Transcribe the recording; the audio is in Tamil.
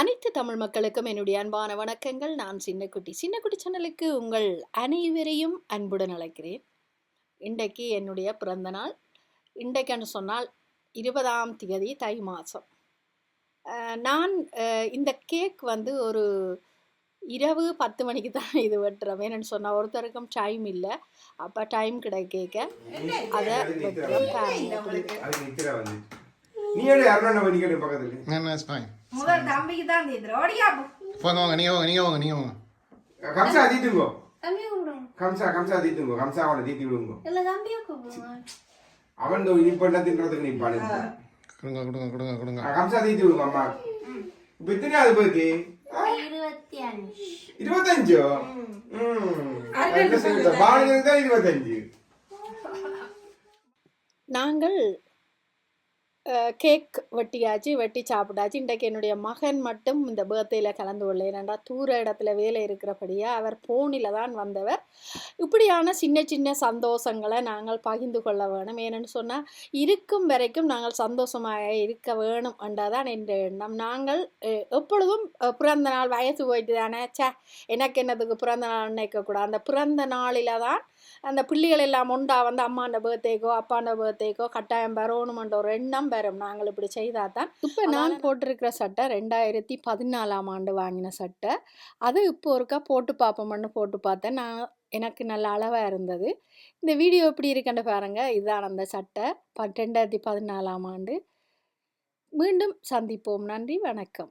அனைத்து தமிழ் மக்களுக்கும் என்னுடைய அன்பான வணக்கங்கள். நான் சின்னக்குட்டி. சின்னக்குட்டி சேனலுக்கு உங்கள் அனைவரையும் அன்புடன் அழைக்கிறேன். இன்றைக்கு என்னுடைய பிறந்த நாள். இன்றைக்குன்னு சொன்னால் இருபதாம் தேதி தை மாதம் நான் இந்த கேக் வந்து ஒரு இரவு பத்து மணிக்கு தான் இது வெட்டுறோம் ஏன்னு சொன்னால் ஒருத்தருக்கும் டைம் இல்லை. அப்போ டைம் கிடைக்க அதை நீ எடு அருணா வடிக்கடு பக்கத்துல No, no, it's fine. முதல் தம்பிக்கு தான் தீத்துரு ஓடியா போ. போங்க வாங்க நீங்க வாங்க நீங்க வாங்க நீங்க வாங்க. கம்சா தீத்துங்கோ கூப்பிடுங்க. கம்சா கம்சா தீத்துங்கோ கம்சா அவனை தீத்தி விடுங்கோ. இல்ல தம்பியை கூப்பிடுங்க. அவன் தோ இனிப்பெல்லாம் தின்றதுக்கு நீ பாடு. கொடுங்க கொடுங்க கொடுங்க கொடுங்க. கம்சா தீத்தி விடுங்க அம்மா. இப்ப எத்தனையாவது போயிருக்கு இருபத்தி அஞ்சு. இருபத்தஞ்சோ? பாடுகிறது தான் இருபத்தஞ்சு. நாங்கள் கேக் வெட்டியாச்சு வெட்டி சாப்பிட்டாச்சு. இன்றைக்கு என்னுடைய மகன் மட்டும் இந்த பேர்த்டேயில் கலந்து கொள்ள ஏனெண்டா தூர இடத்துல வேலை இருக்கிறபடியாக அவர் ஃபோனில் தான் வந்தவர். இப்படியான சின்ன சின்ன சந்தோஷங்களை நாங்கள் பகிர்ந்து கொள்ள வேணும். ஏன்னு சொன்னால் இருக்கும் வரைக்கும் நாங்கள் சந்தோஷமாக இருக்க வேணும் என்றதான் என்ற எண்ணம். நாங்கள் எப்பொழுதும் பிறந்த நாள் வயசு போயிட்டு தானே? சே எனக்கு என்னதுக்கு பிறந்த நாள் நினைக்கக்கூடாது அந்த பிறந்த நாளில் தான் அந்த பிள்ளைகள் எல்லாம் உண்டா? வந்து அம்மாண்ட பேர்த்டேக்கோ அப்பாண்ட பர்த்டேக்கோ கட்டாயம் வரணுமென்ற ஒரு எண்ணம் பெறும் நாங்கள் இப்படி செய்தால் தான் இப்போ நான் போட்டிருக்கிற சட்டை ரெண்டாயிரத்தி பதினாலாம் ஆண்டு வாங்கின சட்டை. அது இப்போ ஒருக்கா போட்டு பார்ப்போம்னு போட்டு பார்த்தேன். நான் எனக்கு நல்ல அளவாக இருந்தது. இந்த வீடியோ எப்படி இருக்குன்னு பாருங்கள் இதுதான் அந்த சட்டை. ப ரெண்டாயிரத்தி பதினாலாம் ஆண்டு. மீண்டும் சந்திப்போம். நன்றி. வணக்கம்.